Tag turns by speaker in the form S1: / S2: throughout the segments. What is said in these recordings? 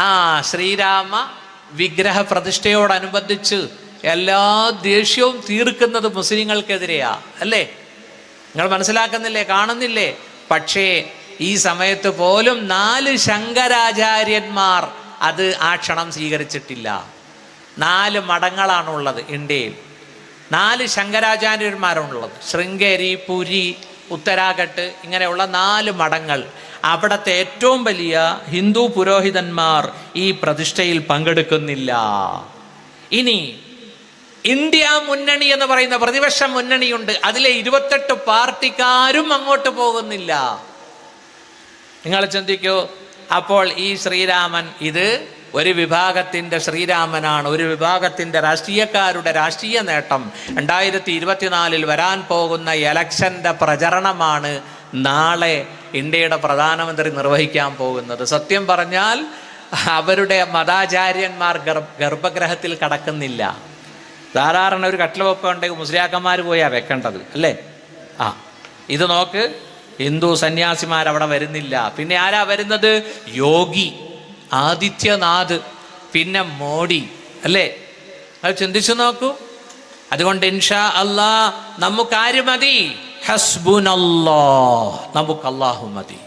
S1: ആ ശ്രീരാമ വിഗ്രഹ പ്രതിഷ്ഠയോടനുബന്ധിച്ച് എല്ലാ ദേഷ്യവും തീർക്കുന്നത് മുസ്ലിങ്ങൾക്കെതിരെയാ അല്ലേ? നിങ്ങൾ മനസ്സിലാക്കുന്നില്ലേ? കാണുന്നില്ലേ? പക്ഷേ ഈ സമയത്ത് പോലും നാല് ശങ്കരാചാര്യന്മാർ അത് ആ ക്ഷണം സ്വീകരിച്ചിട്ടില്ല. നാല് മഠങ്ങളാണുള്ളത് ഇന്ത്യയിൽ. നാല് ശങ്കരാചാര്യന്മാരാണുള്ളത് ശൃംഗേരി പുരി ഉത്തരാഘട്ട് ഇങ്ങനെയുള്ള നാല് മഠങ്ങൾ. അവിടുത്തെ ഏറ്റവും വലിയ ഹിന്ദു പുരോഹിതന്മാർ ഈ പ്രതിഷ്ഠയിൽ പങ്കെടുക്കുന്നില്ല. ഇനി ഇന്ത്യ മുന്നണി എന്ന് പറയുന്ന പ്രതിപക്ഷ മുന്നണിയുണ്ട്. അതിലെ ഇരുപത്തെട്ട് പാർട്ടിക്കാരും അങ്ങോട്ട് പോകുന്നില്ല. നിങ്ങൾ ചിന്തിക്കൂ അപ്പോൾ ഈ ശ്രീരാമൻ ഇത് ഒരു വിഭാഗത്തിന്റെ ശ്രീരാമനാണ് ഒരു വിഭാഗത്തിന്റെ രാഷ്ട്രീയക്കാരുടെ രാഷ്ട്രീയ നേട്ടം. രണ്ടായിരത്തി ഇരുപത്തിനാലിൽ വരാൻ പോകുന്ന എലക്ഷന്റെ പ്രചരണമാണ് നാളെ ഇന്ത്യയുടെ പ്രധാനമന്ത്രി നിർവഹിക്കാൻ പോകുന്നത്. സത്യം പറഞ്ഞാൽ അവരുടെ മതാചാര്യന്മാർ ഗർഭ ഗർഭഗ്രഹത്തിൽ കടക്കുന്നില്ല. സാധാരണ ഒരു കട്ടിൽ വെപ്പുണ്ടെങ്കിൽ മുസ്ലിയാക്കന്മാർ പോയാ വെക്കേണ്ടത് അല്ലേ? ആ ഇത് നോക്ക്. ഹിന്ദു സന്യാസിമാർ അവിടെ വരുന്നില്ല. പിന്നെ ആരാ വരുന്നത്? യോഗി ആദിത്യനാഥ് പിന്നെ മോഡി അല്ലേ? അത് ചിന്തിച്ചു നോക്കൂ. അതുകൊണ്ട് ഇൻഷാ അല്ലാ നമുക്ക് ആര് മതി ഹസ്ബുനല്ലാ നമുക്ക് അല്ലാഹു മതി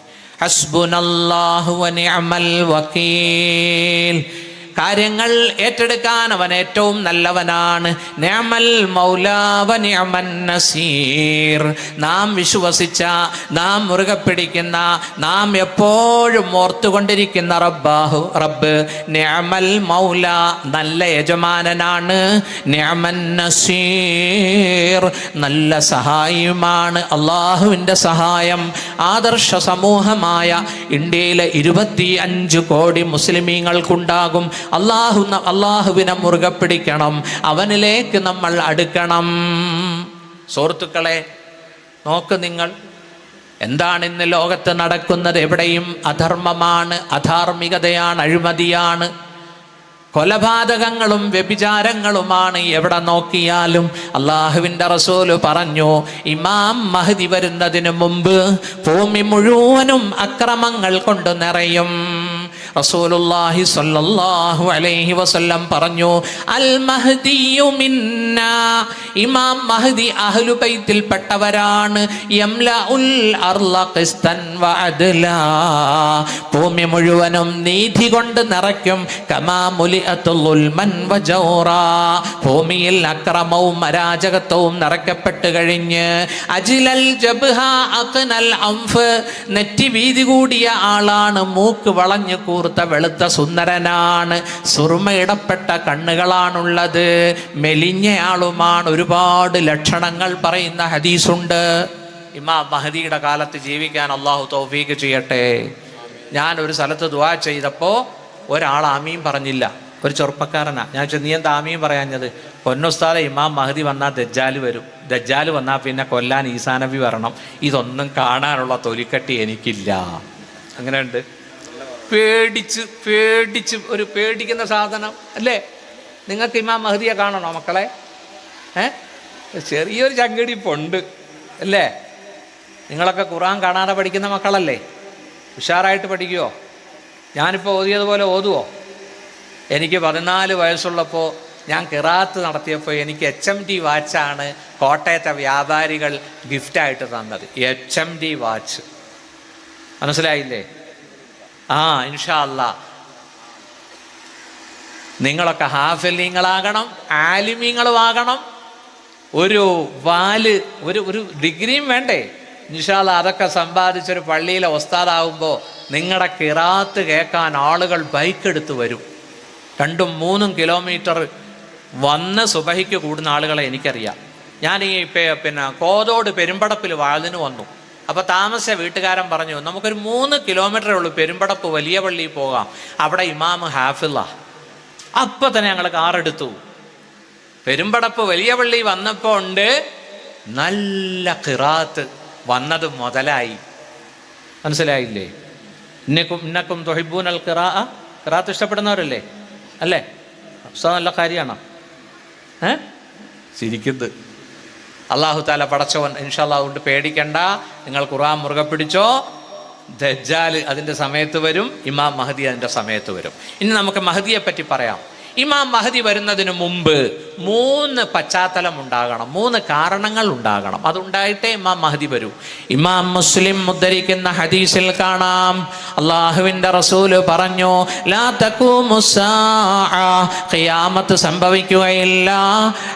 S1: ഹസ്ബുനല്ലാഹു വനിഅമൽ വക്കീൽ കാര്യങ്ങൾ ഏറ്റെടുക്കാൻ അവൻ ഏറ്റവും നല്ലവനാണ്. നസീർ. നാം വിശ്വസിച്ച നാം മുറുകെ പിടിക്കുന്ന നാം എപ്പോഴും ഓർത്തുകൊണ്ടിരിക്കുന്ന റബ്ബാഹു റബ്ബ്. നിഅമൽ മൗല നല്ല യജമാനനാണ്. നസീർ നല്ല സഹായിയുമാണ്. അള്ളാഹുവിന്റെ സഹായം. ആദർശ സമൂഹമായ ഇന്ത്യയിലെ ഇരുപത്തി അഞ്ച് കോടി മുസ്ലിമീങ്ങൾക്കുണ്ടാകും. അള്ളാഹു അള്ളാഹുവിനെ മുറുകെ പിടിക്കണം. അവനിലേക്ക് നമ്മൾ അടുക്കണം. സുഹൃത്തുക്കളെ നോക്ക് നിങ്ങൾ. എന്താണ് ഇന്ന് ലോകത്ത് നടക്കുന്നത്? എവിടെയും അധർമ്മമാണ് അധാർമികതയാണ് അഴിമതിയാണ്. കൊലപാതകങ്ങളും വ്യഭിചാരങ്ങളുമാണ് എവിടെ നോക്കിയാലും. അള്ളാഹുവിന്റെ റസൂൽ പറഞ്ഞു ഇമാം മഹദി വരുന്നതിന് മുമ്പ് ഭൂമി മുഴുവനും അക്രമങ്ങൾ കൊണ്ട് നിറയും. റസൂലുള്ളാഹി സ്വല്ലല്ലാഹു അലൈഹി വസല്ലം പറഞ്ഞു അൽ മഹ്ദിയു മിന്ന. ഇമാം മഹ്ദി അഹ്ലു ബൈത്തിൽപ്പെട്ടവരാണ്. യംലഉൽ അർള ഖിസ്തൻ വഅദ്ല. ഭൂമി മുഴുവനും നീതി കൊണ്ട് നിറയ്ക്കും. കമാ മുലിഅത്തുൽ ഉൽമൻ വജൗറാ. ഭൂമിയിൽ അക്രമവും അരാജകത്വവും നിറയ്ക്കപ്പെട്ട് കഴിഞ്ഞ് അജിലൽ ജബ്ഹ അഖ്നൽ അംഫ്. നെറ്റി വീതി കൂടിയ ആളാണ് മൂക്ക് വളഞ്ഞു കൂർത്ത വെളുത്ത സുന്ദരനാണ്. സുറുമയിടപ്പെട്ട കണ്ണുകളാണുള്ളത്. മെലിഞ്ഞയാളുമാണ് ഒരുപാട് ലക്ഷണങ്ങൾ പറയുന്ന ഹദീസുണ്ട്. ഇമാം മഹദിയുടെ കാലത്ത് ജീവിക്കാൻ അള്ളാഹു തൗഫീക്ക് ചെയ്യട്ടെ. ഞാൻ ഒരു സ്ഥലത്ത് ദുആ ചെയ്തപ്പോൾ ഒരാൾ ആമീൻ പറഞ്ഞില്ല. ഒരു ചെറുപ്പക്കാരനാ. ഞാൻ ചോദിച്ചു, നീ എന്താ ആമീൻ പറയാഞ്ഞത്? പൊന്നുസ്താദ ഇമാം മഹദി വന്നാൽ ദജ്ജാൽ വരും. ദജ്ജാൽ വന്നാൽ പിന്നെ കൊല്ലാൻ ഈസാനബി വരണം. ഇതൊന്നും കാണാനുള്ള തൊലിക്കട്ടി എനിക്കില്ല. അങ്ങനെയുണ്ട്. പേടിച്ച് പേടിച്ച് ഒരു പേടിക്കുന്ന സാധനം അല്ലേ? നിങ്ങൾക്ക് ഇമാം മഹദിയെ കാണണോ മക്കളെ? ഏ? ചെറിയൊരു ചങ്കടിപ്പുണ്ട് അല്ലേ? നിങ്ങളൊക്കെ ഖുറാൻ കാണാതെ പഠിക്കുന്ന മക്കളല്ലേ? ഉഷാറായിട്ട് പഠിക്കുമോ ഞാനിപ്പോൾ ഓതിയതുപോലെ ഓതുവോ? എനിക്ക് പതിനാല് വയസ്സുള്ളപ്പോൾ ഞാൻ കിറാത്ത് നടത്തിയപ്പോൾ എനിക്ക് എച്ച് എം ടി വാച്ചാണ് കോട്ടയത്തെ വ്യാപാരികൾ ഗിഫ്റ്റായിട്ട് തന്നത്. എച്ച് എം ടി വാച്ച് മനസ്സിലായില്ലേ? ആ ഇൻഷാ നിങ്ങളൊക്കെ ഹാഫലിങ്ങളാകണം ആലിമിങ്ങളുമാകണം. ഒരു വാൽ ഒരു ഒരു ഡിഗ്രിയും വേണ്ടേ? നിഷാല അതൊക്കെ സമ്പാദിച്ചൊരു പള്ളിയിലെ ഒസ്താദാവുമ്പോൾ നിങ്ങളുടെ കിറാത്ത് കേൾക്കാൻ ആളുകൾ ബൈക്ക് എടുത്ത് വരും. രണ്ടും മൂന്നും കിലോമീറ്റർ വന്ന് സുബഹിക്ക് കൂടുന്ന ആളുകളെ എനിക്കറിയാം. ഞാൻ ഈ പിന്നെ കോതോട് പെരുമ്പടപ്പിൽ വാളിന് വന്നു. അപ്പോൾ താമസ വീട്ടുകാരൻ പറഞ്ഞു നമുക്കൊരു മൂന്ന് കിലോമീറ്ററേ ഉള്ളൂ പെരുമ്പടപ്പ് വലിയ പള്ളിയിൽ പോകാം. അവിടെ ഇമാം ഹാഫില്ല അപ്പം തന്നെ ഞങ്ങൾ കാറെടുത്തു പെരുമ്പടപ്പ് വലിയ പള്ളി വന്നപ്പോൾ ഉണ്ട് നല്ല കിറാത്ത് വന്നത് മുതലായി. മനസ്സിലായില്ലേ? ഇന്നക്കും ഇന്നക്കും തൊഹിബൂൻ അൽ കിറാ കിറാത്ത് ഇഷ്ടപ്പെടുന്നവരല്ലേ? അല്ലേ? നല്ല കാര്യമാണോ? ഏ? ചിരിക്കുന്നത് അള്ളാഹു താല പടച്ചവൻ ഇൻഷാല്ലാ കൊണ്ട് പേടിക്കണ്ട. നിങ്ങൾ ഖുറാൻ മുറുകെ പിടിച്ചോ. ദജ്ജാൽ അതിന്റെ സമയത്ത് വരും ഇമാം മഹദി അതിന്റെ സമയത്ത് വരും. ഇനി നമുക്ക് മഹദിയെ പറ്റി പറയാം. ഇമാം മഹദി വരുന്നതിന് മുമ്പ് മൂന്ന് പശ്ചാത്തലം ഉണ്ടാകണം മൂന്ന് കാരണങ്ങൾ ഉണ്ടാകണം അതുണ്ടായിട്ടേ ഇമാം മഹദി വരൂ. ഇമാം മുസ്ലിം ഉദ്ധരിക്കുന്ന ഹദീസിൽ കാണാം. അള്ളാഹുവിന്റെ റസൂൽ പറഞ്ഞു ലാ സംഭവിക്കുകയില്ല.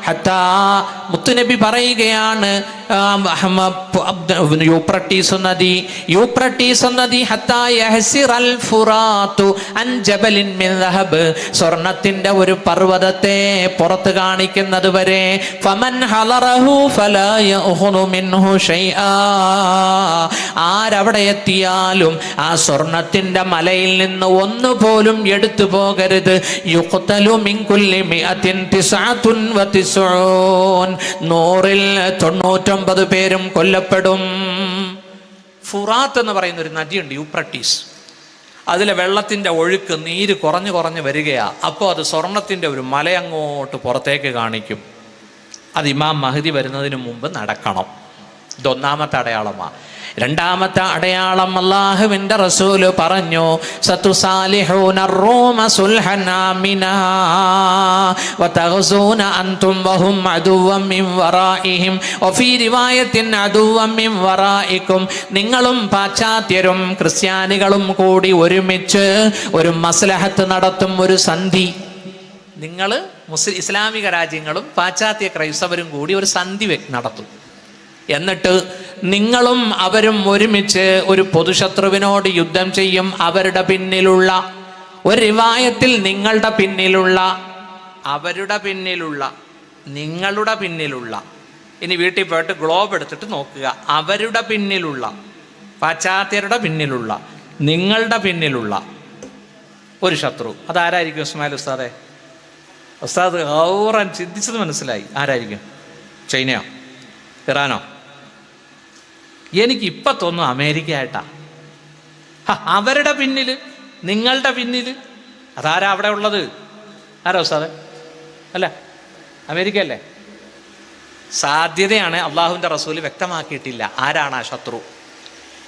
S1: ഹത്താ മുത്തുനബി പറയുകയാണ് നദി നദി അൻ ജബലിൻ സ്വർണത്തിന്റെ ഒരു പർവതത്തെ പുറത്ത് കാണിക്കുന്നത് വരെ. ആരവിടെ എത്തിയാലും ആ സ്വർണത്തിന്റെ മലയിൽ നിന്ന് ഒന്നുപോലും എടുത്തു പോകരുത്. നൂറിൽ തൊണ്ണൂറ്റൊമ്പത് പേരും കൊല്ലപ്പെടും. ഫുറാത്ത് എന്ന് പറയുന്ന ഒരു നദിയുണ്ട് യൂപ്രട്ടീസ്. അതിലെ വെള്ളത്തിന്റെ ഒഴുക്ക് നീര് കുറഞ്ഞു കുറഞ്ഞ് വരികയാ. അപ്പോൾ അത് സ്വർണത്തിന്റെ ഒരു മലയങ്ങോട്ട് പുറത്തേക്ക് കാണിക്കും. അത് ഇമാം മഹദി വരുന്നതിന് മുമ്പ് നടക്കണം. ഇതൊന്നാമത്തെ അടയാളമാണ് രണ്ടാമത്തെ അടയാളം അള്ളാഹുവിന്റെ റസൂൽ പറഞ്ഞു നിങ്ങളും പാശ്ചാത്യരും ക്രിസ്ത്യാനികളും കൂടി ഒരുമിച്ച് ഒരു മസ്ലഹത്ത് നടത്തും ഒരു സന്ധി. നിങ്ങൾ മുസ്ലിം ഇസ്ലാമിക രാജ്യങ്ങളും പാശ്ചാത്യ ക്രൈസ്തവരും കൂടി ഒരു സന്ധി നടത്തും. എന്നിട്ട് നിങ്ങളും അവരും ഒരുമിച്ച് ഒരു പൊതുശത്രുവിനോട് യുദ്ധം ചെയ്യും അവരുടെ പിന്നിലുള്ള. ഒരു റിവായത്തിൽ നിങ്ങളുടെ പിന്നിലുള്ള അവരുടെ പിന്നിലുള്ള നിങ്ങളുടെ പിന്നിലുള്ള. ഇനി വീട്ടിൽ പോയിട്ട് ഗ്ലോബ് എടുത്തിട്ട് നോക്കുക. അവരുടെ പിന്നിലുള്ള പാശ്ചാത്യരുടെ പിന്നിലുള്ള നിങ്ങളുടെ പിന്നിലുള്ള ഒരു ശത്രു. അതാരായിരിക്കും ഉസ്മാൽ ഉസ്താദെ? ഉസ്താദ് ഔറാൻ ചിന്തിച്ചത് മനസ്സിലായി. ആരായിരിക്കും? ചൈനയോ? ഇറാനോ? എനിക്ക് ഇപ്പം തോന്നും അമേരിക്ക ആയിട്ടാ അവരുടെ പിന്നിൽ നിങ്ങളുടെ പിന്നിൽ അതാരാ അവിടെ ഉള്ളത്? ആരാ ഉസ്താദ്? അല്ല അമേരിക്ക അല്ലേ സാധ്യതയാണ് അള്ളാഹുവിന്റെ റസൂൽ വ്യക്തമാക്കിയിട്ടില്ല. ആരാണ് ആ ശത്രു?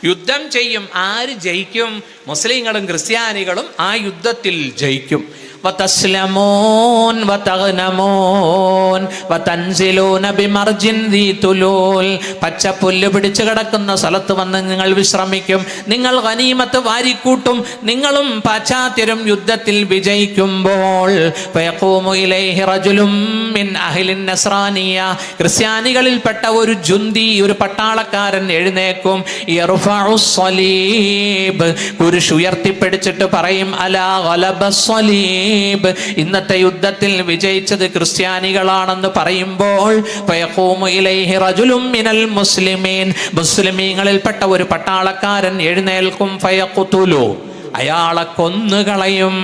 S1: യുദ്ധം ചെയ്യും. ആര് ജയിക്കും? മുസ്ലിങ്ങളും ക്രിസ്ത്യാനികളും ആ യുദ്ധത്തിൽ ജയിക്കും. وتسلمون وتغنمون وتنزلون بمرج ذي تلول പച്ചപ്പുല്ല് പിടിച്ചു കിടക്കുന്ന സ്ഥലത്ത് വന്ന് നിങ്ങൾ വിശ്രമിക്കും നിങ്ങൾ ഗനീമത്ത് വാരിക്കൂട്ടും നിങ്ങളും പാശ്ചാത്യരും യുദ്ധത്തിൽ വിജയിക്കുമ്പോൾ فيقوم إليه رجل من أهل النصرانية ക്രിസ്ത്യാനികളിൽപ്പെട്ട ഒരു ജുന്തി ഒരു പട്ടാളക്കാരൻ എഴുന്നേക്കും യർഫഉ സ്വലീബ് കുരിശ് ഉയർത്തിപ്പിടിച്ചിട്ട് പറയും അലാ ഗലബ ഇന്നത്തെ യുദ്ധത്തിൽ വിജയിച്ചത് ക്രിസ്ത്യാനികളാണെന്ന് പറയുമ്പോൾ മുസ്ലിമീൻ. മുസ്ലിമീങ്ങളിൽപ്പെട്ട ഒരു പട്ടാളക്കാരൻ എഴുന്നേൽക്കും ഫയക്കുത്തുലു അയാളെ കൊന്നുകളയും.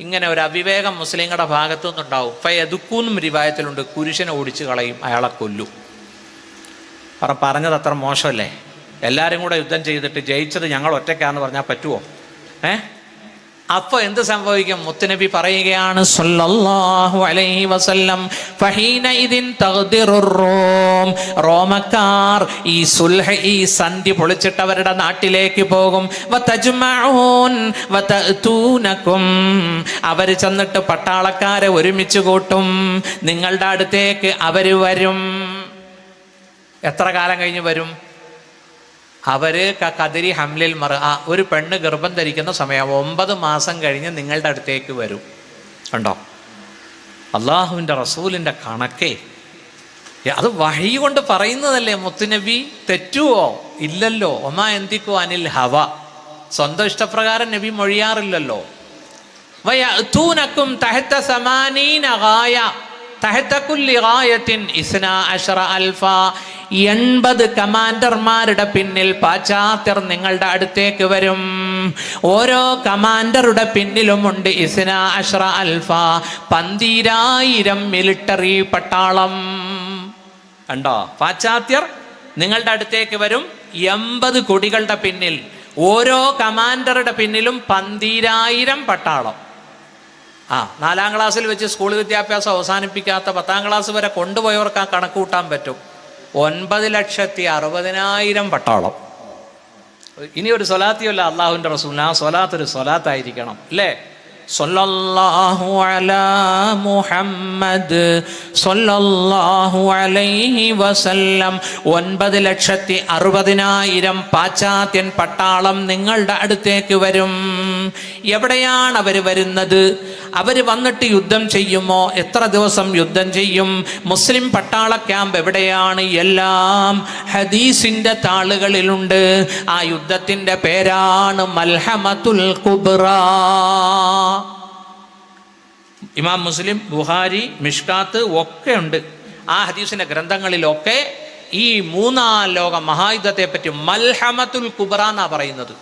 S1: ഇങ്ങനെ ഒരു അവിവേകം മുസ്ലിങ്ങളുടെ ഭാഗത്തു നിന്നുണ്ടാവും ഫയദുക്കൂന്നും റിവായത്തിലുണ്ട്. കുരിശനെ ഓടിച്ചു കളയും അയാളെ കൊല്ലും. പറ പറഞ്ഞത് അത്ര മോശമല്ലേ? എല്ലാവരും കൂടെ യുദ്ധം ചെയ്തിട്ട് ജയിച്ചത് ഞങ്ങൾ ഒറ്റയ്ക്കാന്ന് പറഞ്ഞാൽ പറ്റുമോ ഏ? അപ്പൊ എന്ത് സംഭവിക്കും? മുത്തുനബി പറയുകയാണ് അലൈഹി വസല്ലം ഫഹീന റോം. റോമക്കാർ ഈ സുൽഹ ഈ സന്ധി പൊളിച്ചിട്ട് അവരുടെ നാട്ടിലേക്ക് പോകും. അവർ ചെന്നിട്ട് പട്ടാളക്കാരെ ഒരുമിച്ച് കൂട്ടും. നിങ്ങളുടെ അടുത്തേക്ക് അവർ വരും. എത്ര കാലം കഴിഞ്ഞ് വരും? അവർ കതിരി ഹംലിൽ മറ ഒരു പെണ്ണ് ഗർഭം ധരിക്കുന്ന സമയം ഒമ്പത് മാസം കഴിഞ്ഞ് നിങ്ങളുടെ അടുത്തേക്ക് വരും. കണ്ടോ? അള്ളാഹുവിന്റെ റസൂലിന്റെ കണക്കേ. അത് വഴി കൊണ്ട് പറയുന്നതല്ലേ മുത്തുനബി തെറ്റുവോ? ഇല്ലല്ലോ. ഒമാ എന്തിക്കോ അനിൽ ഹവ. സ്വന്തം ഇഷ്ടപ്രകാരം നബി മൊഴിയാറില്ലല്ലോ. സമാനീന ഗായ. തഹത്ത കുല്ലി എൺപത് കമാൻഡർമാരുടെ പിന്നിൽ പാശ്ചാത്യർ നിങ്ങളുടെ അടുത്തേക്ക് വരും. ഓരോ കമാൻഡറുടെ പിന്നിലുമുണ്ട് ഇസ്ന അഷ്റ അൽഫ. പന്തിരായിരം മിലിട്ടറി പട്ടാളം. കണ്ടോ? പാശ്ചാത്യർ നിങ്ങളുടെ അടുത്തേക്ക് വരും. എൺപത് കൊടികളുടെ പിന്നിൽ. ഓരോ കമാൻഡറുടെ പിന്നിലും പന്തിരായിരം പട്ടാളം. ആ നാലാം ക്ലാസ്സിൽ വെച്ച് സ്കൂൾ വിദ്യാഭ്യാസം അവസാനിപ്പിക്കാത്ത പത്താം ക്ലാസ് വരെ കൊണ്ടുപോയവർക്ക് ആ കണക്ക് കൂട്ടാൻ പറ്റും. ഒൻപത് ലക്ഷത്തി അറുപതിനായിരം പട്ടാളം. ഇനി ഒരു സ്വലാത്തിയല്ല അള്ളാഹുവിന്റെ റസൂൽ ആ സ്വലാത്ത് ഒരു സ്വലാത്തായിരിക്കണം അല്ലേ? സല്ലല്ലാഹു അലാ മുഹമ്മദ് സല്ലല്ലാഹു അലൈഹി വസല്ലം. ഒൻപത് ലക്ഷത്തി അറുപതിനായിരം പാശ്ചാത്യൻ പട്ടാളം നിങ്ങളുടെ അടുത്തേക്ക് വരും. എവിടെയാണ് അവർ വരുന്നത്? അവർ വന്നിട്ട് യുദ്ധം ചെയ്യുമോ? എത്ര ദിവസം യുദ്ധം ചെയ്യും? മുസ്ലിം പട്ടാള ക്യാമ്പ് എവിടെയാണ്? എല്ലാം ഹദീസിന്റെ താളുകളിലുണ്ട്. ആ യുദ്ധത്തിന്റെ പേരാണ് മൽഹമത്തുൽ കുബ്ര. ഇമാം മുസ്ലിം ബുഹാരി മിഷ്കാത്ത് ഒക്കെ ഉണ്ട് ആ ഹദീസിന്റെ ഗ്രന്ഥങ്ങളിലൊക്കെ ഈ മൂന്നാം ലോക മഹായുദ്ധത്തെ പറ്റി മൽഹമത്തുൽ കുബ്ര എന്നാ പറയുന്നത്.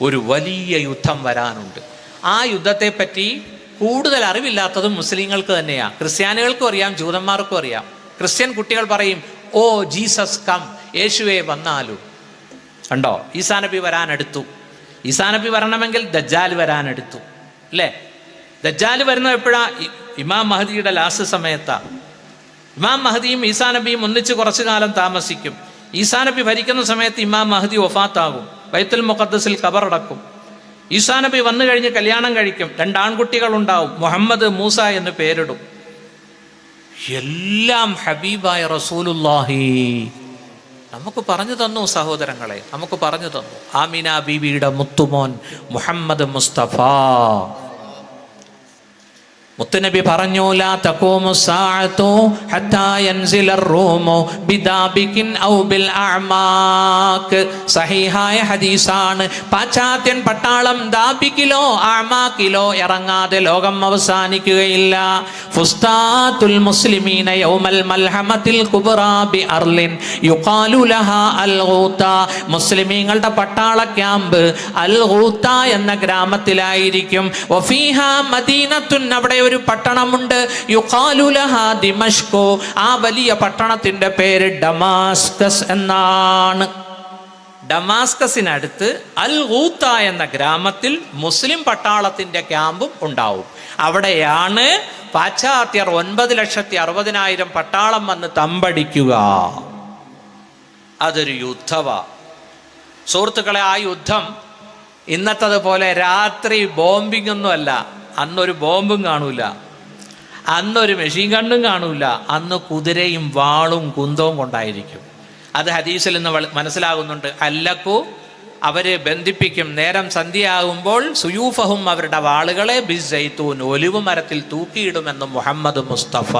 S1: ഒരു വലിയ യുദ്ധം വരാനുണ്ട്. ആ യുദ്ധത്തെ പറ്റി കൂടുതൽ അറിവില്ലാത്തതും മുസ്ലിങ്ങൾക്ക് തന്നെയാണ് ക്രിസ്ത്യാനികൾക്കും അറിയാം ജൂതന്മാർക്കും അറിയാം. ക്രിസ്ത്യൻ കുട്ടികൾ പറയും ഓ ജീസസ് കം യേശുവെ വന്നാലു. കണ്ടോ? ഈസാനബി വരാനെടുത്തു ഈസാനബി വരണമെങ്കിൽ ദജ്ജാൽ വരാനെടുത്തു അല്ലേ? ദജ്ജാൽ വരുന്നത് എപ്പോഴാ? ഇമാം മഹദിയുടെ ലാസ്റ്റ് സമയത്താ. ഇമാം മഹദിയും ഈസാ നബിയും ഒന്നിച്ച് കുറച്ചു കാലം താമസിക്കും. ഈസാ നബി ഭരിക്കുന്ന സമയത്ത് ഇമാം മഹദി ഒഫാത്താകും ബൈത്തുൽ മുഖദ്സിൽ കബറടക്കും ഈസാ നബി വന്നു കഴിഞ്ഞ് കല്യാണം കഴിക്കും. രണ്ടാൺകുട്ടികൾ ഉണ്ടാവും മുഹമ്മദ് മൂസ എന്ന് പേരിടും. എല്ലാം ഹബീബായ റസൂലുല്ലാഹി നമുക്ക് പറഞ്ഞു തന്നു സഹോദരങ്ങളെ. നമുക്ക് പറഞ്ഞു തന്നു. ആമിന ബീവിയുടെ മുത്തുമോൻ മുഹമ്മദ് മുസ്തഫ. മുത്തുനബി പറഞ്ഞു ലാ തഖൂമു ഹത്താ റൂമു ഔ ബിൽ ഹദീസാണ്. പാശ്ചാത്യൻ പട്ടാളം ദാബിക്കിലോ അഅമാക്കിലോ ഇറങ്ങാതെ ലോകം അവസാനിക്കുകയില്ല. മുസ്ലിമീങ്ങളുടെ പട്ടാള ക്യാമ്പ് അൽ എന്ന ഗ്രാമത്തിലായിരിക്കും. അവിടെ ഒരു പട്ടണമുണ്ട്. ആ വലിയ പട്ടണത്തിന്റെ പേര് ഡമാസ്കസ് എന്നാണ്. ഡമാസ്കസിനടുത്ത് അൽ ഹൂത്ത എന്ന ഗ്രാമത്തിൽ മുസ്ലിം പട്ടാളത്തിന്റെ ക്യാമ്പും ഉണ്ടാവും. അവിടെയാണ് പാശ്ചാത്യർ ഒൻപത് ലക്ഷത്തി അറുപതിനായിരം പട്ടാളം വന്ന് തമ്പടിക്കുക. അതൊരു യുദ്ധവ. സുഹൃത്തുക്കളെ ആ യുദ്ധം ഇന്നത്തത് പോലെ രാത്രി ബോംബിംഗ് ഒന്നുമല്ല അന്നൊരു ബോംബും കാണൂല. അന്നൊരു മെഷീൻ ഗണ്ണും കാണൂല. അന്ന് കുതിരയും വാളും കുന്തവും കൊണ്ടായിരിക്കും. അത് ഹദീസിൽ നിന്ന് മനസ്സിലാകുന്നുണ്ട്. അല്ലക്കു അവർ ബന്ധിപ്പിക്കും. നേരം സന്ധ്യയാകുമ്പോൾ സുയൂഫഹും അവരുടെ വാളുകളെ ബിസ് ജൈത്തൂൻ ഒലിവ് മരത്തിൽ തൂക്കിയിടുമെന്ന് മുഹമ്മദ് മുസ്തഫ.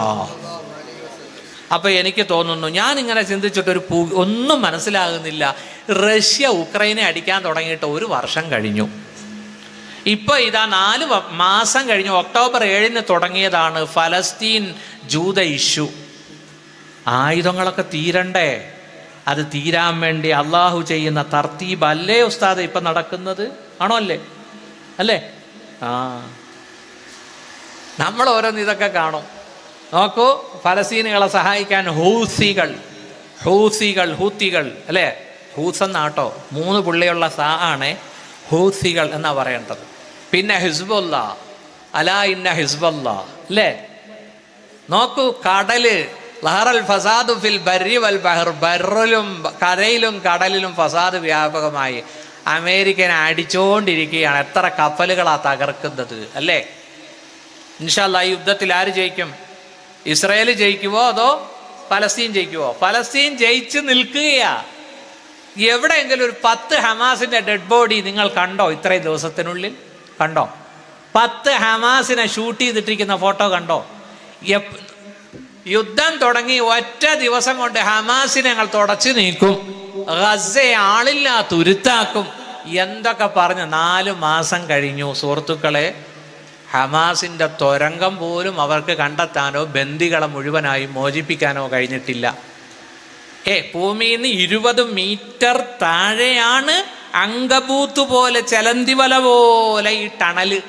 S1: അപ്പൊ എനിക്ക് തോന്നുന്നു ഞാൻ ഇങ്ങനെ ചിന്തിച്ചിട്ട് ഒരു പൂ ഒന്നും മനസ്സിലാകുന്നില്ല. റഷ്യ ഉക്രൈനെ അടിക്കാൻ തുടങ്ങിയിട്ട് ഒരു വർഷം കഴിഞ്ഞു. ഇപ്പൊ ഇതാ നാല് മാസം കഴിഞ്ഞു. ഒക്ടോബർ ഏഴിന് തുടങ്ങിയതാണ് ഫലസ്തീൻ ജൂത ഇഷ്യൂ. ആയുധങ്ങളൊക്കെ തീരണ്ടേ? അത് തീരാൻ വേണ്ടി അള്ളാഹു ചെയ്യുന്ന തർത്തീബ് അല്ലേ ഉസ്താദ്? ഇപ്പൊ നടക്കുന്നത്? ആണോ അല്ലേ? അല്ലേ? ആ. നമ്മൾ ഓരോന്ന് ഇതൊക്കെ കാണും. നോക്കൂ ഫലസ്തീനുകളെ സഹായിക്കാൻ ഹൂസികൾ ഹൂസികൾ ഹൂത്തികൾ അല്ലേ? ഹൂസ് എന്നാട്ടോ മൂന്ന് പുള്ളിയുള്ള സാ ആണ് ഹൂസികൾ എന്നാ പറയേണ്ടത്. പിന്നെ ഹിസ്ബുല്ല അലാ ഇന്ന ഹിസ്ബുല്ല അല്ലേ? നോക്കൂ കടൽ ലഹറൽ ഫസാദു ഫിൽ ബരി വൽ ബഹർ. ബറിലും കരയിലും കടലിലും ഫസാദ് വ്യാപകമായി അമേരിക്കനെ അടിച്ചുകൊണ്ടിരിക്കുകയാണ് എത്ര കപ്പലുകളാ തകർക്കുന്നത് അല്ലേ? ഇൻഷാല്ല ഈ യുദ്ധത്തിൽ ആര് ജയിക്കും? ഇസ്രയേൽ ജയിക്കുവോ അതോ പലസ്തീൻ ജയിക്കുവോ? പലസ്തീൻ ജയിച്ചു നിൽക്കുകയാ. എവിടെയെങ്കിലും ഒരു പത്ത് ഹമാസിന്റെ ഡെഡ് ബോഡി നിങ്ങൾ കണ്ടോ ഇത്രയും ദിവസത്തിനുള്ളിൽ? കണ്ടോ? പത്ത് ഹമാസിനെ ഷൂട്ട് ചെയ്തിട്ടിരിക്കുന്ന ഫോട്ടോ കണ്ടോ? യുദ്ധം തുടങ്ങി ഒറ്റ ദിവസം കൊണ്ട് ഹമാസിനെ ഞങ്ങൾ തുടച്ചു നീക്കും. ഗസയെ ആളില്ല തുരുത്താക്കും എന്തൊക്കെ പറഞ്ഞ്? നാല് മാസം കഴിഞ്ഞു. സുഹൃത്തുക്കളെ ഹമാസിന്റെ തുരങ്കം പോലും അവർക്ക് കണ്ടെത്താനോ ബന്ദികളെ മുഴുവനായി മോചിപ്പിക്കാനോ കഴിഞ്ഞിട്ടില്ല. ഏ ഭൂമിയിൽ നിന്ന് ഇരുപത് മീറ്റർ താഴെയാണ് അങ്കബൂത്ത് പോലെ ചലന്തിവല പോലെ ഈ ടണൽ.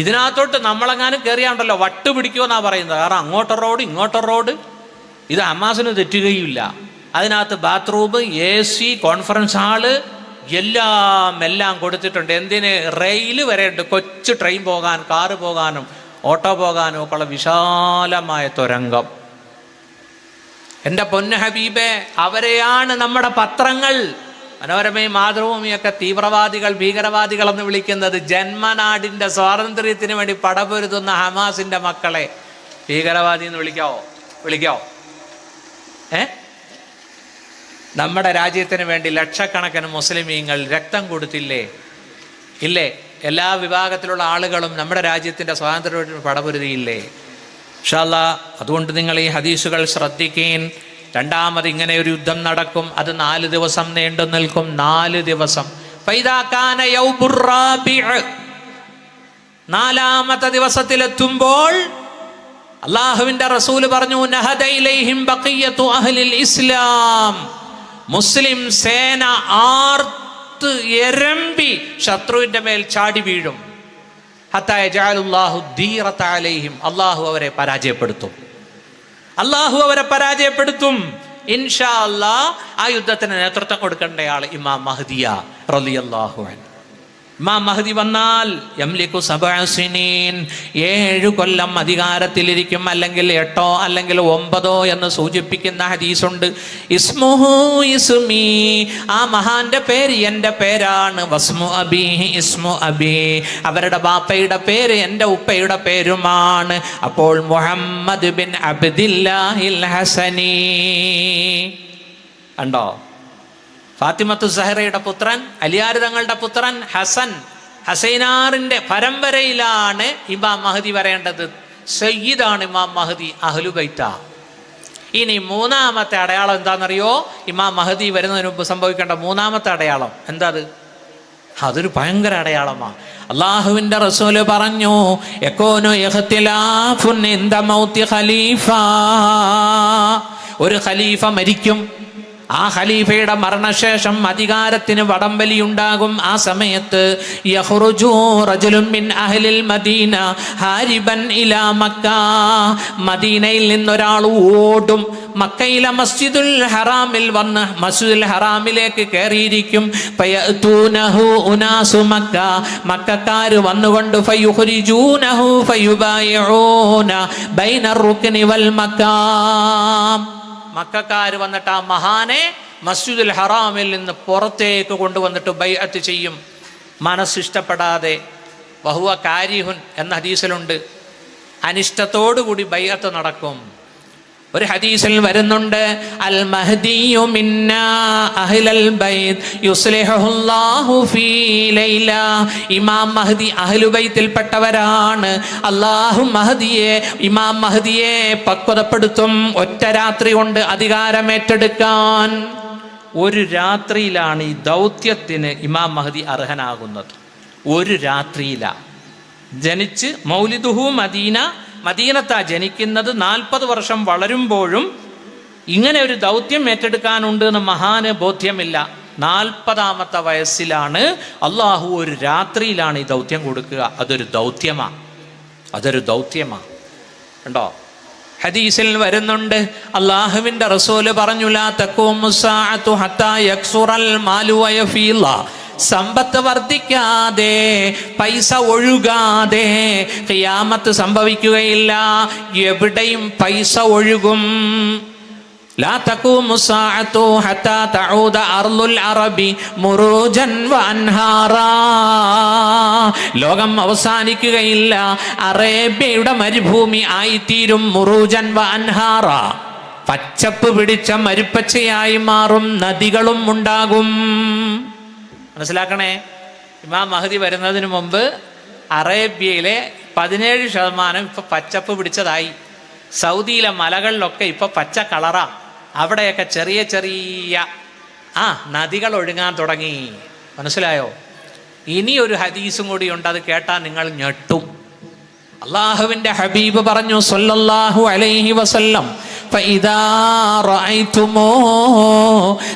S1: ഇതിനകത്തോട്ട് നമ്മളെങ്ങാനും കയറിയാണ്ടല്ലോ വട്ട് പിടിക്കുമെന്നാണ് പറയുന്നത്. കാരണം അങ്ങോട്ട് റോഡ് ഇങ്ങോട്ട് റോഡ്. ഇത് ഹമാസിന് തെറ്റുകയില്ല അതിനകത്ത് bathroom A C conference hall എല്ലാം എല്ലാം കൊടുത്തിട്ടുണ്ട്. എന്തിന്? റെയിൽ വരെ ഉണ്ട് കൊച്ചു ട്രെയിൻ പോകാൻ കാറ് പോകാനും ഓട്ടോ പോകാനും ഒക്കെ ഉള്ള വിശാലമായ തുരങ്കം. എന്റെ പൊന്ന ഹബീബെ അവരെയാണ് നമ്മുടെ പത്രങ്ങൾ. മനോരമയും മാതൃഭൂമിയൊക്കെ തീവ്രവാദികൾ ഭീകരവാദികൾ എന്ന് വിളിക്കുന്നത് ജന്മനാടിന്റെ സ്വാതന്ത്ര്യത്തിന് വേണ്ടി പടപൊരുതുന്ന ഹമാസിന്റെ മക്കളെ. ഭീകരവാദി എന്ന് വിളിക്കാവോ? വിളിക്കാവോ? ഏ? നമ്മുടെ രാജ്യത്തിന് വേണ്ടി ലക്ഷക്കണക്കിന് മുസ്ലിമീങ്ങൾ രക്തം കൊടുത്തില്ലേ? ഇല്ലേ? എല്ലാ വിഭാഗത്തിലുള്ള ആളുകളും നമ്മുടെ രാജ്യത്തിന്റെ സ്വാതന്ത്ര്യത്തിന് പടപൊരുതിയില്ലേ? ഷാല്ല അതുകൊണ്ട് നിങ്ങൾ ഈ ഹദീസുകൾ ശ്രദ്ധിക്കേൻ. രണ്ടാമത് ഇങ്ങനെ ഒരു യുദ്ധം നടക്കും. അത് നാല് ദിവസം നീണ്ടു നിൽക്കും. നാല് ദിവസം. നാലാമത്തെ ദിവസത്തിലെത്തുമ്പോൾ അള്ളാഹുവിന്റെ റസൂൽ പറഞ്ഞു ഇസ്ലാം. മുസ്ലിം സേന ആർത്ത് എരമ്പി ശത്രുവിന്റെ മേൽ ചാടി വീഴും. ഹത്തായ അള്ളാഹു അവരെ പരാജയപ്പെടുത്തും. അള്ളാഹു അവരെ പരാജയപ്പെടുത്തും. ഇൻഷാ അല്ലാ ആ യുദ്ധത്തിന് നേതൃത്വം കൊടുക്കേണ്ടയാൾ ഇമാം മഹദിയ റളിയല്ലാഹു അൻഹു. ഇമാം മഹദി വന്നാൽ യംലിക്കു സബീൻ ഏഴു കൊല്ലം അധികാരത്തിലിരിക്കും അല്ലെങ്കിൽ എട്ടോ അല്ലെങ്കിൽ ഒമ്പതോ എന്ന് സൂചിപ്പിക്കുന്ന ഹദീസുണ്ട്. ഇസ്മുഹു ഇസ്മി. ആ മഹാന്റെ പേര് എന്റെ പേരാണ്. വസ്മു അബി ഇസ്മു അബി. അവരുടെ ബാപ്പയുടെ പേര് എന്റെ ഉപ്പയുടെ പേരുമാണ്. അപ്പോൾ മുഹമ്മദ് ബിൻ അബ്ദില്ലാഹിൽ ഹസനീ. കണ്ടോ? ഫാത്തിമത്തു സഹറയുടെ പുത്രൻ അലിയാർ തങ്ങളുടെ പുത്രൻ ഹസൻ ഹസൈനാറിന്റെ പരമ്പരയിലാണ് ഇമാം മഹദി വരേണ്ടത്. സയ്യിദാണ് ഇമാം മഹദി അഹ്ലുബൈത്ത ഇനി മൂന്നാമത്തെ അടയാളം എന്താണെന്നറിയോ? ഇമാം മഹദി വരുന്നതിന് മുമ്പ് സംഭവിക്കേണ്ട മൂന്നാമത്തെ അടയാളം. എന്താ അത് അതൊരു ഭയങ്കര അടയാളമാണ് അള്ളാഹുവിന്റെ റസൂൽ പറഞ്ഞു എക്കോനോ ഒരു ഖലീഫ മരിക്കും. ആ ഖലീഫയുടെ മരണശേഷം അധികാരത്തിന് വടംവലിയുണ്ടാകും. ആ സമയത്ത് അഹ്ലിൽ മദീന ഹാരിബൻ ഇലാ മക്ക. മദീനയിൽ നിന്നൊരാൾ ഓടും. മക്കയിലെ മസ്ജിദുൽ ഹറാമിൽ വന്ന് മസ്ജിദുൽ ഹറാമിലേക്ക് കയറിയിരിക്കും. മക്ക. മക്കക്കാര് വന്നുകൊണ്ട് ഫയുഹുരിജൂനഹു ഫയുബായിഊന ബൈന റുക്നി വൽ മക്കാം. മക്കാര് വന്നിട്ട് ആ മഹാനെ മസ്ജിദുൽ ഹറാമിൽ നിന്ന് പുറത്തേക്ക് കൊണ്ടുവന്നിട്ട് ബൈഅത്ത് ചെയ്യും. മനസ്സിഷ്ടപ്പെടാതെ ബഹുവ കാരിഹുൻ എന്ന ഹദീസിലുണ്ട്. അനിഷ്ടത്തോടുകൂടി ബൈഅത്ത് നടക്കും. ഒരു ഹദീസിൽ വരുന്നുണ്ട് അൽ മഹദിയു മിന്നാ അഹ്ലൽ ബൈത്ത് യുസ്ലിഹുല്ലാഹു ഫീ ലൈല. ഇമാം മഹദി അഹ്ലു ബൈത്തിൽപ്പെട്ടവരാണ് അല്ലാഹു മഹദിയെ ഇമാം മഹദിയെ പക്വതപ്പെടുത്തും. ഒറ്റ രാത്രി കൊണ്ട് അധികാരം ഏറ്റെടുക്കാൻ ഒരു രാത്രിയിലാണ് ഈ ദൗത്യത്തിന് ഇമാം മഹദി അർഹനാകുന്നത്. ഒരു രാത്രിയിലാണ് ജനിച്ച് മൗലിദുഹു മദീന മദീനത്താ ജനിക്കുന്നത് നാൽപ്പത് വർഷം വളരുമ്പോഴും ഇങ്ങനെ ഒരു ദൗത്യം ഏറ്റെടുക്കാനുണ്ട് എന്ന് മഹാന് ബോധ്യമില്ല. നാൽപ്പതാമത്തെ വയസ്സിലാണ് അള്ളാഹു ഒരു രാത്രിയിലാണ് ഈ ദൗത്യം കൊടുക്കുക. അതൊരു ദൗത്യമാ. അതൊരു ദൗത്യമാ. കണ്ടോ? ഹദീസിൽ വരുന്നുണ്ട് അള്ളാഹുവിന്റെ റസൂൽ പറഞ്ഞു തക്കോ ഹത്താ സമ്പത്ത് വർദ്ധിക്കാതെ പൈസ ഒഴുകാതെ ഖിയാമത്ത് സംഭവിക്കുകയില്ല എവിടെയും പൈസ ഒഴുകും لا تقوم الساعة حتى تعود أرض العرب مروجا وأنهارا ലോകം അവസാനിക്കുകയില്ല അറേബ്യയുടെ മരുഭൂമി ആയിത്തീരും മുറൂജൻ വ അൻഹാറ പച്ചപ്പ് പിടിച്ച മരുപ്പച്ചയായി മാറും നദികളും ഉണ്ടാകും മനസ്സിലാക്കണേ? ഇമാം മഹദി വരുന്നതിന് മുമ്പ് അറേബ്യയിലെ പതിനേഴ് ശതമാനം ഇപ്പൊ പച്ചപ്പ് പിടിച്ചതായി. സൗദിയിലെ മലകളിലൊക്കെ ഇപ്പൊ പച്ച കളറാ. അവിടെയൊക്കെ ചെറിയ ചെറിയ ആ നദികൾ ഒഴുകാൻ തുടങ്ങി. മനസ്സിലായോ? ഇനി ഒരു ഹദീസും കൂടി ഉണ്ട് അത് കേട്ടാൽ നിങ്ങൾ ഞെട്ടും. അള്ളാഹുവിന്റെ ഹബീബ് പറഞ്ഞു സൊല്ലാഹു അലൈഹി വസല്ലം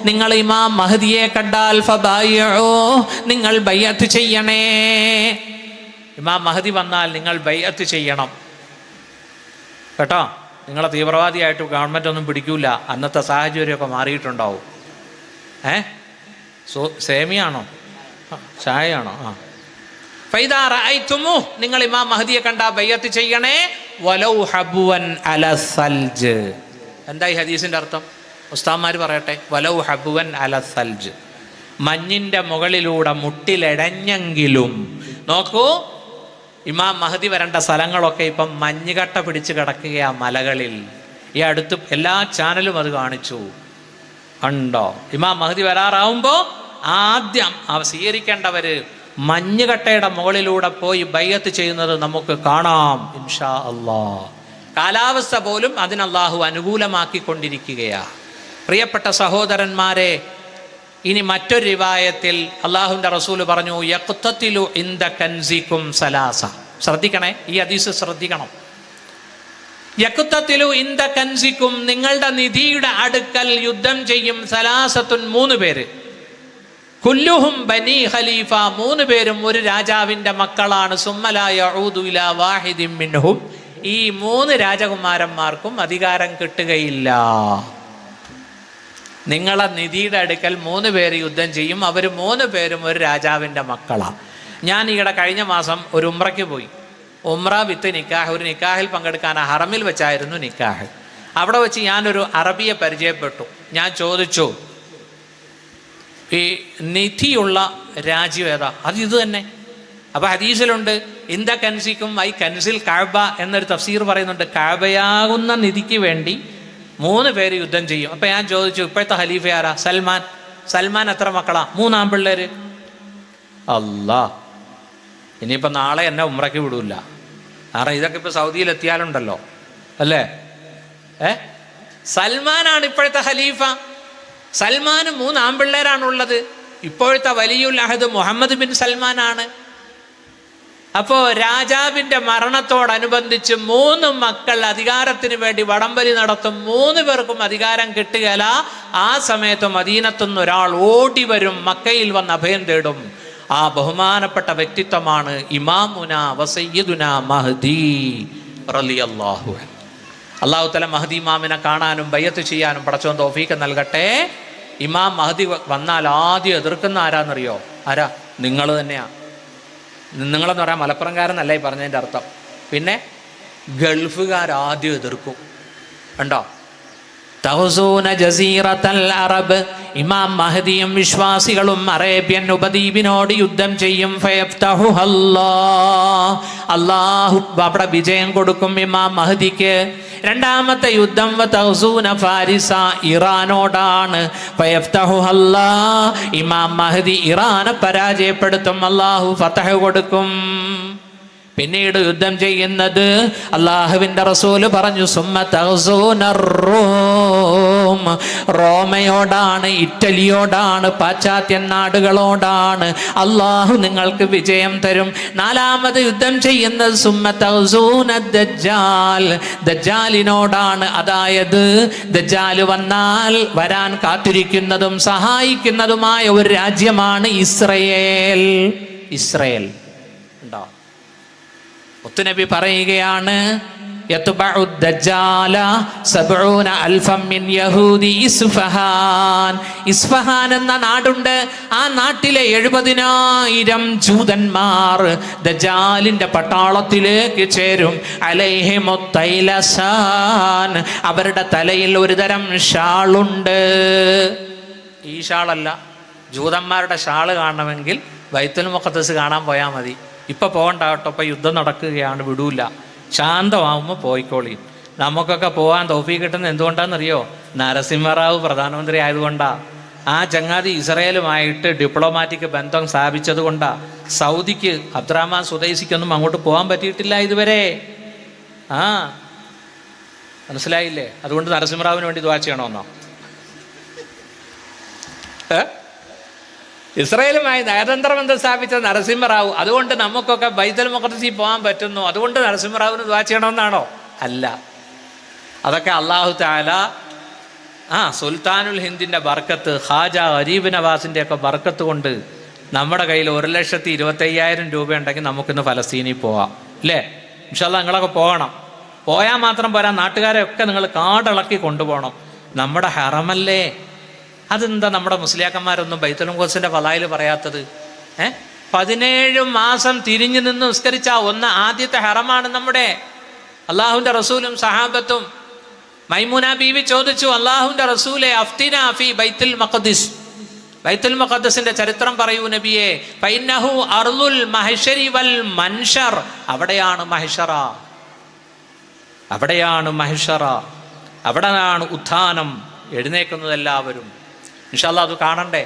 S1: നിങ്ങൾ ഇമാം മഹദിയെ കണ്ടാൽ നിങ്ങൾ ബയ്യത്ത് ചെയ്യണേ. ഇമാം മഹദി വന്നാൽ നിങ്ങൾ ബയ്യത്ത് ചെയ്യണം. കേട്ടോ? നിങ്ങളെ തീവ്രവാദിയായിട്ട് ഗവൺമെന്റ് ഒന്നും പിടിക്കൂല. അന്നത്തെ സാഹചര്യമൊക്കെ മാറിയിട്ടുണ്ടാവും. ഏ? സോ സേമിയാണോ? ചായയാണോ? ആ. ഫൈദാ നിങ്ങൾ ഇമാം മഹദിയെ കണ്ട ബയ്യത്ത് ചെയ്യണേ. വലൗ ഹബുവൻ അല സൽജ്. ഹദീസിന്റെ അർത്ഥം? ഉസ്താമാർ പറയട്ടെ വലൗ ഹബുവൻ അല സൽജ്. മഞ്ഞിന്റെ മുകളിലൂടെ മുട്ടിലെടഞ്ഞെങ്കിലും നോക്കൂ ഇമാം മഹദി വരേണ്ട സ്ഥലങ്ങളൊക്കെ ഇപ്പം മഞ്ഞുകട്ട പിടിച്ച് കിടക്കുകയാ മലകളിൽ. ഈ അടുത്ത് എല്ലാ ചാനലും അത് കാണിച്ചു. ഉണ്ടോ ഇമാം മഹദി വരാറാവുമ്പോൾ ആദ്യം അവ സ്വീകരിക്കേണ്ടവര് മഞ്ഞുകട്ടയുടെ മുകളിലൂടെ പോയി ബയ്യത്ത് ചെയ്യുന്നത് നമുക്ക് കാണാം ഇൻഷാ അള്ളാ. കാലാവസ്ഥ പോലും അതിന് അള്ളാഹു അനുകൂലമാക്കിക്കൊണ്ടിരിക്കുകയാ. പ്രിയപ്പെട്ട സഹോദരന്മാരെ ഇനി മറ്റൊരു റിവായത്തിൽ അള്ളാഹുവിന്റെ റസൂൽ പറഞ്ഞു യക്തത്തിലു ഇന്ദ കൻസിക്കും സലാസ. ശ്രദ്ധിക്കണേ ഈ അതീസ് ശ്രദ്ധിക്കണം. യക്കുത്തത്തിലു ഇന്ദ കൻസിക്കും നിങ്ങളുടെ നിധിയുടെ അടുക്കൽ യുദ്ധം ചെയ്യും സലാസത്തുൻ മൂന്ന് പേര്. കുല്ലുഹും ബനി ഖലീഫ മൂന്ന് പേരും ഒരു രാജാവിന്റെ മക്കളാണ്. സുമ്മലായ വാഹിദിൻ മിൻഹും. ഈ മൂന്ന് രാജകുമാരന്മാർക്കും അധികാരം കിട്ടുകയില്ല. നിങ്ങളെ നിധിയുടെ അടുക്കൽ മൂന്ന് പേര് യുദ്ധം ചെയ്യും. അവർ മൂന്ന് പേരും ഒരു രാജാവിന്റെ മക്കളാണ് ഞാൻ ഈയിടെ കഴിഞ്ഞ മാസം ഒരു ഉമ്രയ്ക്ക് പോയി. ഉമ്ര വിത്ത് നിക്കാഹ്. ഒരു നിക്കാഹിൽ പങ്കെടുക്കാൻ ഹറമിൽ വെച്ചായിരുന്നു നിക്കാഹ്. അവിടെ വെച്ച് ഞാനൊരു അറബിയെ പരിചയപ്പെട്ടു. ഞാൻ ചോദിച്ചു ഈ നിധിയുള്ള രാജ്യം ഏതാ? അത് ഇത് തന്നെ. അപ്പൊ ഹദീസിലുണ്ട് ഇന്ത കൻസിക്കും ഐ കൻസിൽ കാഴ്ബ എന്നൊരു തഫ്സീർ പറയുന്നുണ്ട്. കാഴ്ബയാകുന്ന നിധിക്ക് വേണ്ടി മൂന്ന് പേര് യുദ്ധം ചെയ്യും. അപ്പൊ ഞാൻ ചോദിച്ചു ഇപ്പോഴത്തെ ഖലീഫ ആരാ? സൽമാൻ. സൽമാൻ എത്ര മക്കളാ? മൂന്നാം പിള്ളേര് അല്ലാ ഇനിയിപ്പോ നാളെ എന്നെ ഉമ്രയ്ക്ക് വിടൂല. കാരണം ഇതൊക്കെ ഇപ്പൊ സൗദിയിൽ എത്തിയാലുണ്ടല്ലോ അല്ലേ? ഏ? സൽമാനാണ് ഇപ്പോഴത്തെ ഖലീഫ. സൽമാന് മൂന്ന് ആൺപിള്ളേരാണുള്ളത്. ഇപ്പോഴത്തെ വലിയുൽ അഹദ് മുഹമ്മദ് ബിൻ സൽമാനാണ്. അപ്പോ രാജാവിന്റെ മരണത്തോടനുബന്ധിച്ച് മൂന്ന് മക്കൾ അധികാരത്തിന് വേണ്ടി വടംവലി നടത്തും. മൂന്ന് പേർക്കും അധികാരം കിട്ടുകയില്ല. ആ സമയത്ത് മദീനത്തുനിന്ന് ഒരാൾ ഓടി വരും. മക്കയിൽ വന്ന് അഭയം തേടും. ആ ബഹുമാനപ്പെട്ട വ്യക്തിത്വമാണ് ഇമാമുന വസയ്യദുന മഹദി റളിയല്ലാഹു അൻഹു. അള്ളാഹു തല മഹദി ഇമാമിനെ കാണാനും ബയ്യത്ത് ചെയ്യാനും പടച്ചോൻ തോഫീക്ക് നൽകട്ടെ. ഇമാം മഹദി വന്നാൽ ആദ്യം എതിർക്കുന്ന ആരാന്നറിയോ? ആരാ? നിങ്ങൾ തന്നെയാ. നിങ്ങളെന്ന് പറയാൻ മലപ്പുറംകാരെന്നല്ല ഈ പറഞ്ഞതിന്റെ അർത്ഥം. പിന്നെ ഗൾഫുകാരാദ്യം എതിർക്കും. ഉണ്ടോ അറബ്. ഇമാം മഹദിയും വിശ്വാസികളും അറേബ്യൻ ഉപദ്വീപിനോട് യുദ്ധം ചെയ്യും. അള്ളാഹു അവിടെ വിജയം കൊടുക്കും ഇമാം മഹദിക്ക്. രണ്ടാമത്തെ യുദ്ധം ഫാരിസ ഇറാനോടാണ്. ഇമാം മഹദി ഇറാനെ പരാജയപ്പെടുത്തും. അള്ളാഹു ഫതഹ് കൊടുക്കും. പിന്നീട് യുദ്ധം ചെയ്യുന്നത് അള്ളാഹുവിന്റെ റസൂൽ പറഞ്ഞു റോം. റോമയോടാണ് ഇറ്റലിയോടാണ് പാശ്ചാത്യ നാടുകളോടാണ് അള്ളാഹു നിങ്ങൾക്ക് വിജയം തരും. നാലാമത് യുദ്ധം ചെയ്യുന്നത് ദജ്ജാൽ. ദജ്ജാലിനോടാണ് അതായത് ദജ്ജാൽ വന്നാൽ വരാൻ കാത്തിരിക്കുന്നതും സഹായിക്കുന്നതുമായ ഒരു രാജ്യമാണ് ഇസ്രയേൽ. ഇസ്രയേൽ ഉണ്ടോ? മുത്തുനബി പറയുകയാണ് ഇസ്ഫഹാൻ. എന്ന നാടുണ്ട്. ആ നാട്ടിലെ എഴുപതിനായിരം ജൂതന്മാർ ദജാലിന്റെ പട്ടാളത്തിലേക്ക് ചേരും. അലൈഹിമൊത്തൈലസാൻ അവരുടെ തലയിൽ ഒരുതരം ഷാളുണ്ട്. ഈ ഷാളല്ല ജൂതന്മാരുടെ ഷാൾ കാണണമെങ്കിൽ വൈത്തൽ മുഖത്തസ് കാണാൻ പോയാൽ മതി. ഇപ്പൊ പോകണ്ട കേട്ടോ ഇപ്പൊ യുദ്ധം നടക്കുകയാണ് വിടൂല. ശാന്തമാവുമ്പോൾ പോയിക്കോളി. നമുക്കൊക്കെ പോകാൻ തോഫി കിട്ടുന്ന എന്തുകൊണ്ടാണെന്നറിയോ? നരസിംഹറാവു പ്രധാനമന്ത്രി ആയതുകൊണ്ടാണ് ആ ചങ്ങാതി ഇസ്രയേലുമായിട്ട് ഡിപ്ലോമാറ്റിക് ബന്ധം സ്ഥാപിച്ചത് കൊണ്ടാ. സൗദിക്ക് അബ്ദുറഹ്മാൻ സുദൈസിക്കൊന്നും അങ്ങോട്ട് പോകാൻ പറ്റിയിട്ടില്ല ഇതുവരെ. ആ മനസ്സിലായില്ലേ? അതുകൊണ്ട് നരസിംഹറാവിന് വേണ്ടി ദ്വാ ചെയ്യണമെന്നോ ഏ? ഇസ്രയേലുമായി നയതന്ത്ര ബന്ധം സ്ഥാപിച്ച നരസിംഹറാവു അതുകൊണ്ട് നമുക്കൊക്കെ ബൈതൽ മുഖർജി പോകാൻ പറ്റുന്നു. അതുകൊണ്ട് നരസിംഹറാവിന് ദ്വാ ചെയ്യണമെന്നാണോ? അല്ല. അതൊക്കെ അള്ളാഹു താല ആ സുൽത്താനുൽ ഹിന്ദിന്റെ ബർക്കത്ത് ഹാജ അരീബ് നവാസിന്റെ ഒക്കെ ബർക്കത്ത് കൊണ്ട് നമ്മുടെ കയ്യിൽ ഒരു ലക്ഷത്തി ഇരുപത്തയ്യായിരം രൂപ ഉണ്ടെങ്കിൽ നമുക്കിന്ന് ഫലസ്തീനിൽ പോവാം. അല്ലേ? ഇൻഷാല്ല നിങ്ങളൊക്കെ പോകണം. പോയാൽ മാത്രം പോരാ നാട്ടുകാരെ ഒക്കെ നിങ്ങൾ കാടിളക്കി കൊണ്ടുപോകണം. നമ്മുടെ ഹറമല്ലേ? അതെന്താ നമ്മുടെ മുസ്ലിയാക്കന്മാരൊന്നും ബൈത്തുൽ മുഖസിന്റെ ഫലായിൽ പറയാത്തത്? ഏ? പതിനേഴ് മാസം തിരിഞ്ഞു നിന്ന് നിസ്കരിച്ച ഒന്ന് ആദ്യത്തെ ഹറമാണ് നമ്മുടെ അള്ളാഹുന്റെ റസൂലും സഹാബത്തും. മൈമൂന ബീവി ചോദിച്ചു അള്ളാഹുന്റെ റസൂലെ അഫ്തിന ബൈത്തുൽ മഖദിസ്. ബൈത്തുൽ മുഖദ്ദസിന്റെ ചരിത്രം പറയൂ നബിയെ പൈനഹു അർലുൽ മഹ്ശരി വൽ മൻഷർ. അവിടെയാണ് മഹിഷറ. അവിടെയാണ് മഹിഷറ. അവിടെയാണ് ഉത്ഥാനം. എഴുന്നേക്കുന്നത് എല്ലാവരും ഇൻഷാല്ല അത് കാണണ്ടേ?